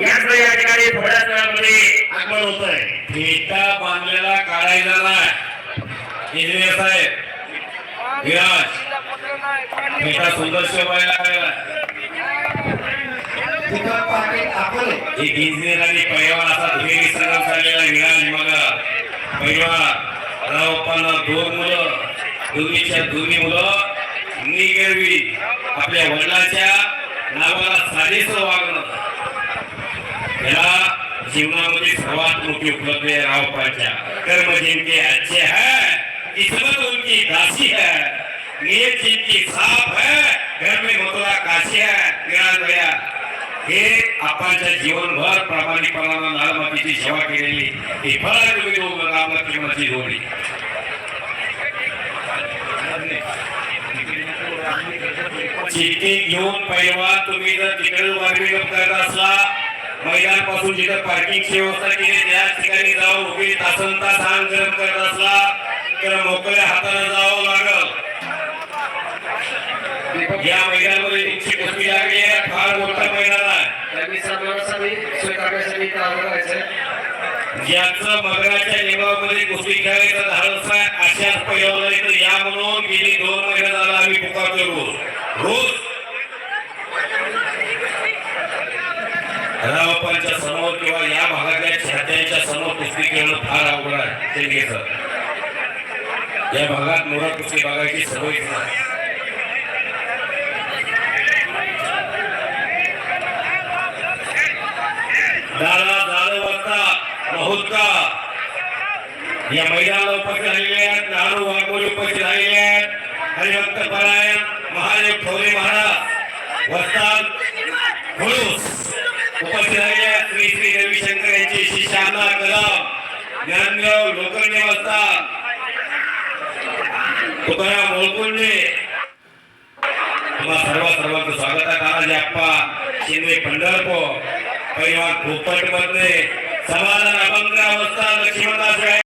यांचं या ठिकाणी थोड्याच वेळामध्ये आगमन होत आहे फेटा बांधलेला काढायचा नाही इंजिनियर साहेब विराज फेटा सुंदर इंजिनियरांनी पैलवान असा दुहेरी चाललेला विराज मग. पैलवान रावप्पांना दोन मुलं दोन्हीच्या दोन्ही मुलं निगरवी आपल्या वडिलांच्या नावाला साजेसं वागणं. याला जीवनामध्ये सर्वात मोठी उपलब्धी है रावपाच्या. कर्म जिनके अच्छे है किस्मत उनकी दासी है नियत जिनकी साफ है घर में मथुरा काशी है विराज भैया. हे आपणच्या जीवनभर प्रामाणिकपणानं लालमातीची सेवा केलेली ही फळा तुम्ही दोघं रामलक्ष्मणाची जोडी चिठ्ठी घेऊन पैलवान तुम्ही जर तिकडे वारवी करत असला मैदानपासून जिथं पार्किंगची व्यवस्था केली त्या ठिकाणी जाऊन उभी तासन तास हान गरम करत असला तर मोकळ्या हाताने जावं लागल. या मैदानामध्ये तुमची कुस्ती लागली आहे फार मोठा मैदान आहे. त्यांनी सर्वांसाठी स्वीकारण्यासाठी काम करायचं ज्याचं मगराच्या नियमामध्ये कुस्ती खेळायचं धाडस आहे अशाच तर या म्हणून गेली दोन पुकारतोय रोज रोज रावपांच्या समोर किंवा या भागातल्या छात्यांच्या समोर कुस्ती खेळणं फार अवघड आहे ते घेत या भागात मोरा कुस्ती बघायची सवय नाही दादा जाधव वाजता महुत्का या महिला उपस्थित राहिलेले आहेत दारू वाघोली उपस्थित राहिलेले आहेत. हरिभक्त परायण महादेव ठोरे महाराज वस्ताद खुळूस उपस्थित राहिले श्री श्री रविशंकर यांचे शिष्य अण्णा कदम ज्ञानदेव लोकर्णे वस्ताद तुकाराम मोळकुंडे तुम्हा सर्व सर्वांचं स्वागत आहे तानाजी आप्पा शिंदे पंढरपूर परिवार भोपट मधले समाधान अभंग अवस्था लक्ष्मणदास